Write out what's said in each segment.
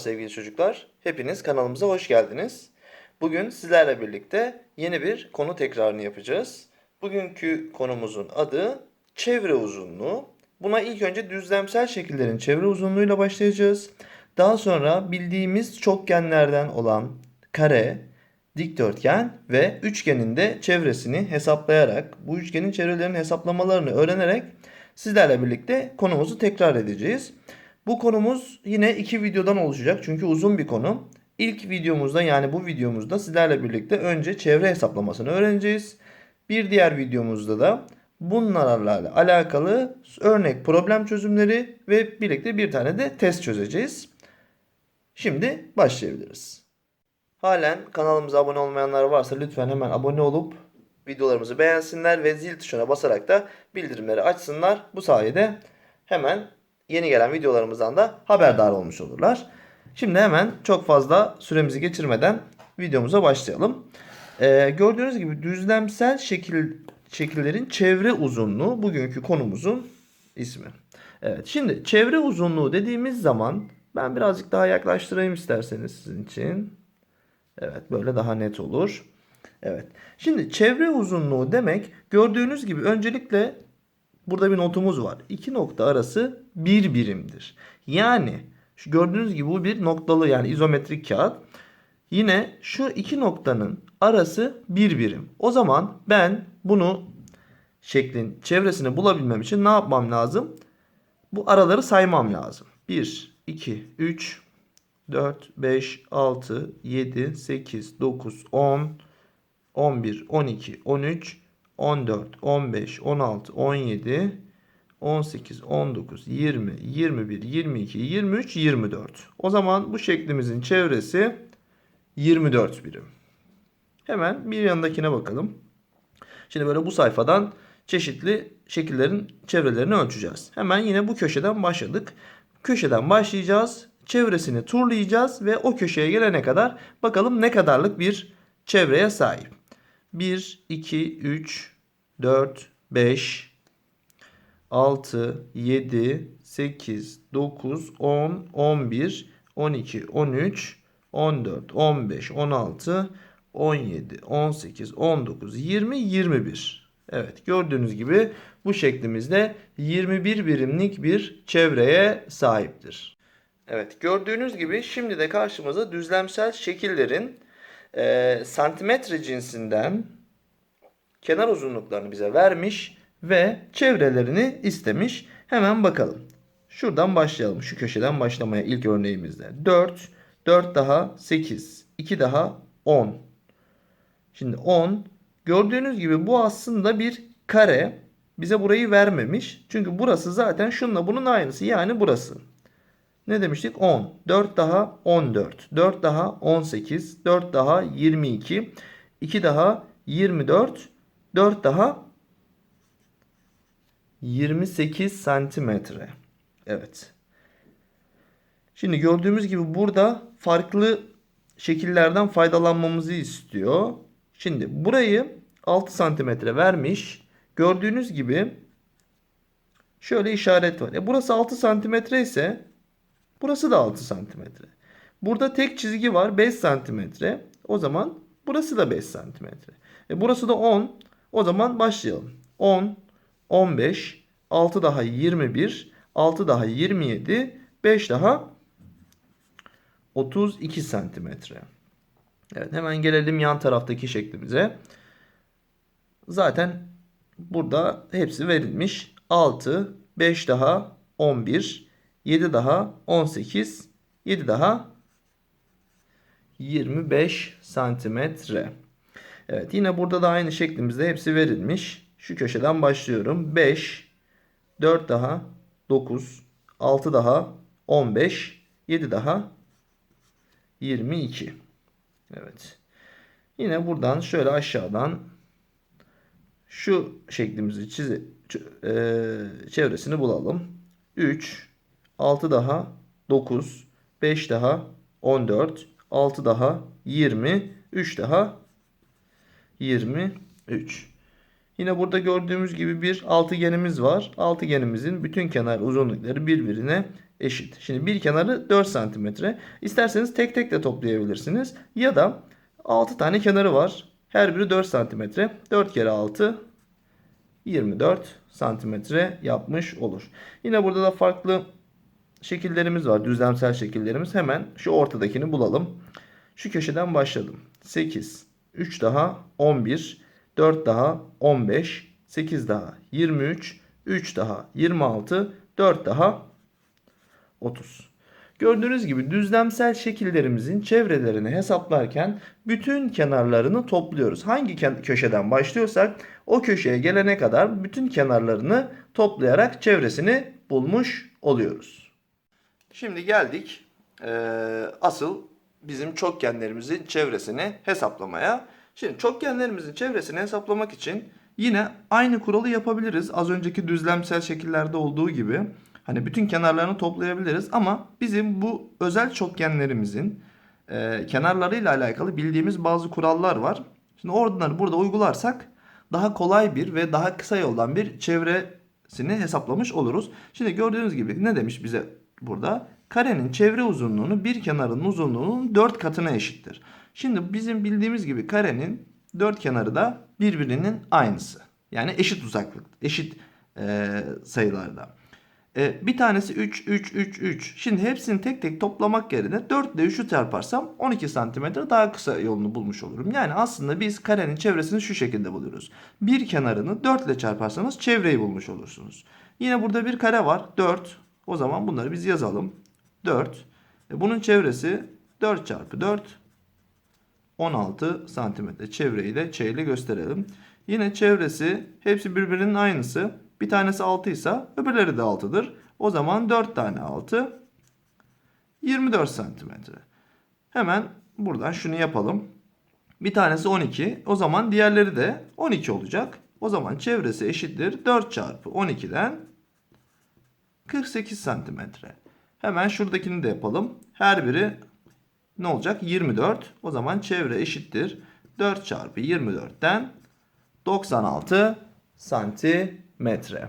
sevgili çocuklar. Hepiniz kanalımıza hoş geldiniz. Bugün sizlerle birlikte yeni bir konu tekrarını yapacağız. Bugünkü konumuzun adı çevre uzunluğu. Buna ilk önce düzlemsel şekillerin çevre uzunluğuyla başlayacağız. Daha sonra bildiğimiz çokgenlerden olan kare, dikdörtgen ve üçgenin de çevresini hesaplayarak, bu üçgenin çevrelerinin hesaplamalarını öğrenerek sizlerle birlikte konumuzu tekrar edeceğiz. Bu konumuz yine iki videodan oluşacak çünkü uzun bir konu. İlk videomuzda yani bu videomuzda sizlerle birlikte önce çevre hesaplamasını öğreneceğiz. Bir diğer videomuzda da bunlarla alakalı örnek problem çözümleri ve birlikte bir tane de test çözeceğiz. Şimdi başlayabiliriz. Halen kanalımıza abone olmayanlar varsa lütfen hemen abone olup videolarımızı beğensinler ve zil tuşuna basarak da bildirimleri açsınlar. Bu sayede hemen yeni gelen videolarımızdan da haberdar olmuş olurlar. Şimdi hemen çok fazla süremizi geçirmeden videomuza başlayalım. Ee, gördüğünüz gibi düzlemsel şekil şekillerin çevre uzunluğu bugünkü konumuzun ismi. Evet şimdi çevre uzunluğu dediğimiz zaman ben birazcık daha yaklaştırayım isterseniz sizin için. Evet böyle daha net olur. Evet. Şimdi çevre uzunluğu demek gördüğünüz gibi öncelikle burada bir notumuz var. İki nokta arası bir birimdir. Yani şu gördüğünüz gibi bu bir noktalı yani izometrik kağıt. Yine şu iki noktanın arası bir birim. O zaman ben bunu şeklin çevresini bulabilmem için ne yapmam lazım? Bu araları saymam lazım. 1, 2, 3, 4, 5, 6, 7, 8, 9, 10, 11, 12, 13, 14, 15, 16, 17, 18, 19, 20, 21, 22, 23, 24. O zaman bu şeklimizin çevresi 24 birim. Hemen bir yanındakine bakalım. Şimdi böyle bu sayfadan çeşitli şekillerin çevrelerini ölçeceğiz. Hemen yine bu köşeden başladık. Köşeden başlayacağız. Çevresini turlayacağız ve o köşeye gelene kadar bakalım ne kadarlık bir çevreye sahip. 1, 2, 3, 4, 5, 6, 7, 8, 9, 10, 11, 12, 13, 14, 15, 16, 17, 18, 19, 20, 21. Evet gördüğünüz gibi bu şeklimizde 21 birimlik bir çevreye sahiptir. Evet gördüğünüz gibi şimdi de karşımıza düzlemsel şekillerin e, santimetre cinsinden kenar uzunluklarını bize vermiş ve çevrelerini istemiş. Hemen bakalım. Şuradan başlayalım. Şu köşeden başlamaya ilk örneğimizde. 4, 4 daha 8, 2 daha 10. Şimdi 10. Gördüğünüz gibi bu aslında bir kare. Bize burayı vermemiş. Çünkü burası zaten şununla bunun aynısı. Yani burası. Ne demiştik? 10. 4 daha 14. 4 daha 18. 4 daha 22. 2 daha 24. 4 daha 28 santimetre. Evet. Şimdi gördüğümüz gibi burada farklı şekillerden faydalanmamızı istiyor. Şimdi burayı 6 santimetre vermiş. Gördüğünüz gibi şöyle işaret var. E burası 6 santimetre ise burası da 6 santimetre. Burada tek çizgi var 5 santimetre. O zaman burası da 5 santimetre. E burası da 10. O zaman başlayalım. 10, 15, 6 daha 21, 6 daha 27, 5 daha 32 santimetre. Evet hemen gelelim yan taraftaki şeklimize. Zaten burada hepsi verilmiş. 6, 5 daha 11, 7 daha 18, 7 daha 25 santimetre. Evet yine burada da aynı şeklimizde hepsi verilmiş. Şu köşeden başlıyorum. 5, 4 daha 9, 6 daha 15, 7 daha 22. Evet. Yine buradan şöyle aşağıdan şu şeklimizi çize, e, çevresini bulalım. 3, 6 daha 9, 5 daha 14, 6 daha 20, 3 daha 23. Yine burada gördüğümüz gibi bir altıgenimiz var. Altıgenimizin bütün kenar uzunlukları birbirine eşit. Şimdi bir kenarı 4 santimetre. İsterseniz tek tek de toplayabilirsiniz. Ya da 6 tane kenarı var. Her biri 4 santimetre. 4 kere 6 24 santimetre yapmış olur. Yine burada da farklı şekillerimiz var. Düzlemsel şekillerimiz. Hemen şu ortadakini bulalım. Şu köşeden başladım. 8, 3 daha 11, 4 daha 15, 8 daha 23, 3 daha 26, 4 daha 30. Gördüğünüz gibi düzlemsel şekillerimizin çevrelerini hesaplarken bütün kenarlarını topluyoruz. Hangi köşeden başlıyorsak o köşeye gelene kadar bütün kenarlarını toplayarak çevresini bulmuş oluyoruz. Şimdi geldik eee, asıl bizim çokgenlerimizin çevresini hesaplamaya. Şimdi çokgenlerimizin çevresini hesaplamak için yine aynı kuralı yapabiliriz. Az önceki düzlemsel şekillerde olduğu gibi. Hani bütün kenarlarını toplayabiliriz ama bizim bu özel çokgenlerimizin eee kenarlarıyla alakalı bildiğimiz bazı kurallar var. Şimdi onları burada uygularsak daha kolay bir ve daha kısa yoldan bir çevresini hesaplamış oluruz. Şimdi gördüğünüz gibi ne demiş bize burada? Karenin çevre uzunluğunu bir kenarının uzunluğunun 4 katına eşittir. Şimdi bizim bildiğimiz gibi karenin dört kenarı da birbirinin aynısı. Yani eşit uzaklık, eşit eee, sayılarda. E, bir tanesi 3, 3, 3, 3. Şimdi hepsini tek tek toplamak yerine 4 ile 3'ü çarparsam 12 santimetre daha kısa yolunu bulmuş olurum. Yani aslında biz karenin çevresini şu şekilde buluyoruz. Bir kenarını 4 ile çarparsanız çevreyi bulmuş olursunuz. Yine burada bir kare var 4. O zaman bunları biz yazalım. 4. E, bunun çevresi 4 çarpı 4. 16 santimetre. Çevreyi de Ç gösterelim. Yine çevresi hepsi birbirinin aynısı. Bir tanesi 6 ise öbürleri de 6'dır. O zaman 4 tane 6 24 santimetre. Hemen buradan şunu yapalım. Bir tanesi 12. O zaman diğerleri de 12 olacak. O zaman çevresi eşittir 4 çarpı 12'den 48 santimetre. Hemen şuradakini de yapalım. Her biri ne olacak? 24. O zaman çevre eşittir. 4 çarpı 24'ten 96 santimetre.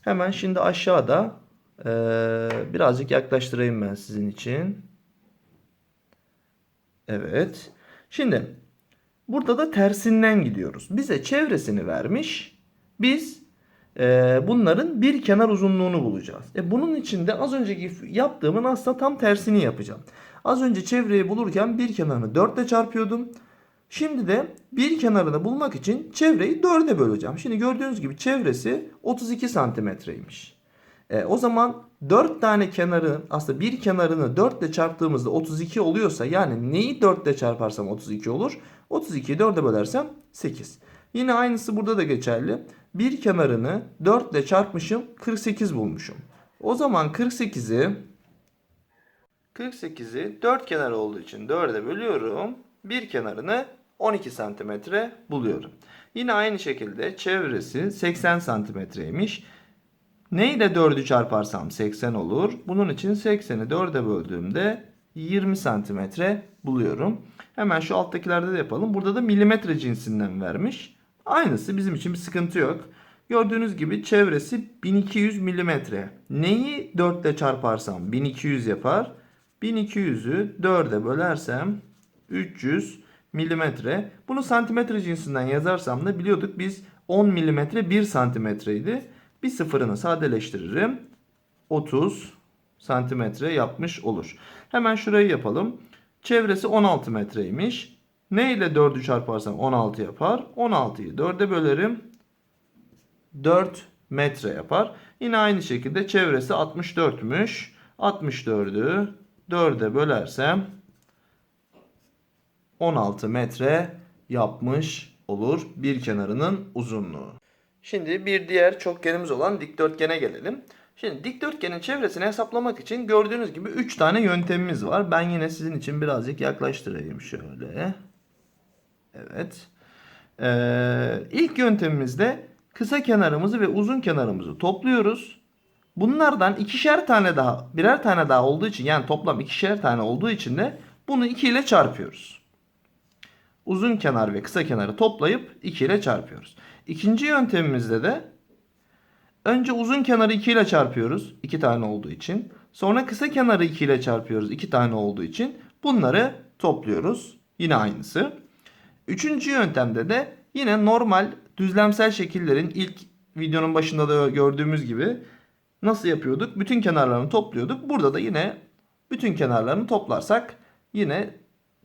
Hemen şimdi aşağıda eee, birazcık yaklaştırayım ben sizin için. Evet. Şimdi burada da tersinden gidiyoruz. Bize çevresini vermiş. Biz bunların bir kenar uzunluğunu bulacağız. E bunun için de az önceki yaptığımın aslında tam tersini yapacağım. Az önce çevreyi bulurken bir kenarını 4 ile çarpıyordum. Şimdi de bir kenarını bulmak için çevreyi 4'e böleceğim. Şimdi gördüğünüz gibi çevresi 32 santimetreymiş. E, o zaman 4 tane kenarı aslında bir kenarını 4 ile çarptığımızda 32 oluyorsa yani neyi 4 ile çarparsam 32 olur? 32'yi 4'e bölersem 8. Yine aynısı burada da geçerli. Bir kenarını 4 ile çarpmışım 48 bulmuşum. O zaman 48'i 48'i 4 kenar olduğu için 4'e bölüyorum. Bir kenarını 12 santimetre buluyorum. Yine aynı şekilde çevresi 80 santimetreymiş. Ne ile 4'ü çarparsam 80 olur. Bunun için 80'i 4'e böldüğümde 20 santimetre buluyorum. Hemen şu alttakilerde de yapalım. Burada da milimetre cinsinden vermiş. Aynısı bizim için bir sıkıntı yok. Gördüğünüz gibi çevresi 1200 milimetre. Neyi 4 ile çarparsam 1200 yapar. 1200'ü 4'e bölersem 300 milimetre. Bunu santimetre cinsinden yazarsam da biliyorduk biz 10 milimetre 1 santimetreydi. Bir sıfırını sadeleştiririm. 30 santimetre yapmış olur. Hemen şurayı yapalım. Çevresi 16 metreymiş. Ne ile 4'ü çarparsam 16 yapar. 16'yı 4'e bölerim. 4 metre yapar. Yine aynı şekilde çevresi 64'müş. 64'ü 4'e bölersem 16 metre yapmış olur bir kenarının uzunluğu. Şimdi bir diğer çokgenimiz olan dikdörtgene gelelim. Şimdi dikdörtgenin çevresini hesaplamak için gördüğünüz gibi 3 tane yöntemimiz var. Ben yine sizin için birazcık yaklaştırayım şöyle. Evet. Ee, ilk yöntemimizde kısa kenarımızı ve uzun kenarımızı topluyoruz. Bunlardan ikişer tane daha, birer tane daha olduğu için yani toplam ikişer tane olduğu için de bunu 2 ile çarpıyoruz. Uzun kenar ve kısa kenarı toplayıp 2 ile çarpıyoruz. İkinci yöntemimizde de önce uzun kenarı 2 ile çarpıyoruz. 2 tane olduğu için. Sonra kısa kenarı 2 ile çarpıyoruz. 2 tane olduğu için. Bunları topluyoruz. Yine aynısı. Üçüncü yöntemde de yine normal düzlemsel şekillerin ilk videonun başında da gördüğümüz gibi nasıl yapıyorduk? Bütün kenarlarını topluyorduk. Burada da yine bütün kenarlarını toplarsak yine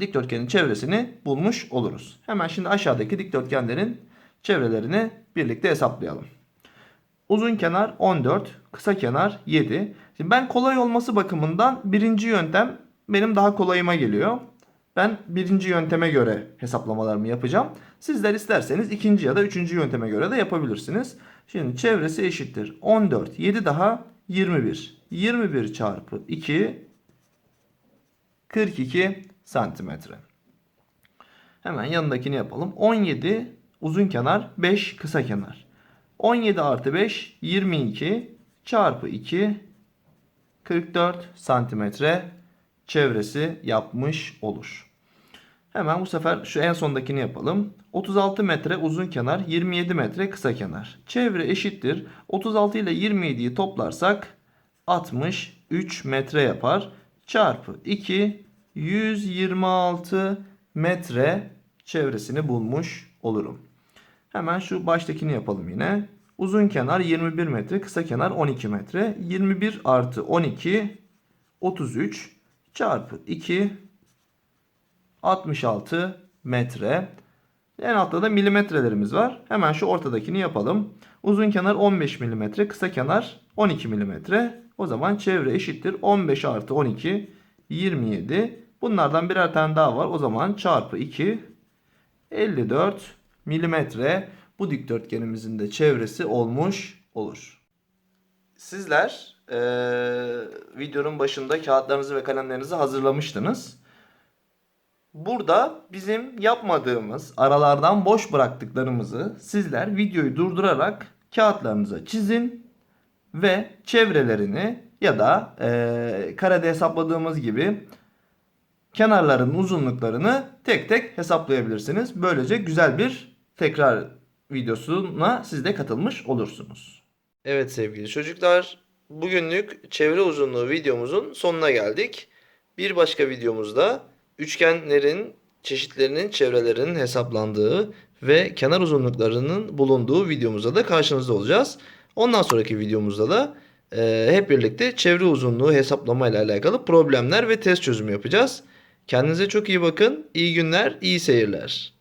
dikdörtgenin çevresini bulmuş oluruz. Hemen şimdi aşağıdaki dikdörtgenlerin çevrelerini birlikte hesaplayalım. Uzun kenar 14, kısa kenar 7. Şimdi ben kolay olması bakımından birinci yöntem benim daha kolayıma geliyor. Ben birinci yönteme göre hesaplamalarımı yapacağım. Sizler isterseniz ikinci ya da üçüncü yönteme göre de yapabilirsiniz. Şimdi çevresi eşittir. 14, 7 daha 21. 21 çarpı 2 42 santimetre. Hemen yanındakini yapalım. 17 uzun kenar 5 kısa kenar. 17 artı 5 22 çarpı 2 44 santimetre çevresi yapmış olur. Hemen bu sefer şu en sondakini yapalım. 36 metre uzun kenar 27 metre kısa kenar. Çevre eşittir. 36 ile 27'yi toplarsak 63 metre yapar. Çarpı 2 126 metre çevresini bulmuş olurum. Hemen şu baştakini yapalım yine. Uzun kenar 21 metre, kısa kenar 12 metre. 21 artı 12 33 çarpı 2 66 metre. En altta da milimetrelerimiz var. Hemen şu ortadakini yapalım. Uzun kenar 15 milimetre, kısa kenar 12 milimetre. O zaman çevre eşittir 15 artı 12 27. Bunlardan birer tane daha var. O zaman çarpı 2 54 milimetre bu dikdörtgenimizin de çevresi olmuş olur. Sizler eee, videonun başında kağıtlarınızı ve kalemlerinizi hazırlamıştınız. Burada bizim yapmadığımız aralardan boş bıraktıklarımızı sizler videoyu durdurarak kağıtlarınıza çizin ve çevrelerini ya da eee karede hesapladığımız gibi kenarların uzunluklarını tek tek hesaplayabilirsiniz. Böylece güzel bir tekrar videosuna siz de katılmış olursunuz. Evet sevgili çocuklar, bugünlük çevre uzunluğu videomuzun sonuna geldik. Bir başka videomuzda üçgenlerin çeşitlerinin çevrelerinin hesaplandığı ve kenar uzunluklarının bulunduğu videomuzda da karşınızda olacağız. Ondan sonraki videomuzda da e, hep birlikte çevre uzunluğu hesaplama ile alakalı problemler ve test çözümü yapacağız. Kendinize çok iyi bakın. İyi günler, iyi seyirler.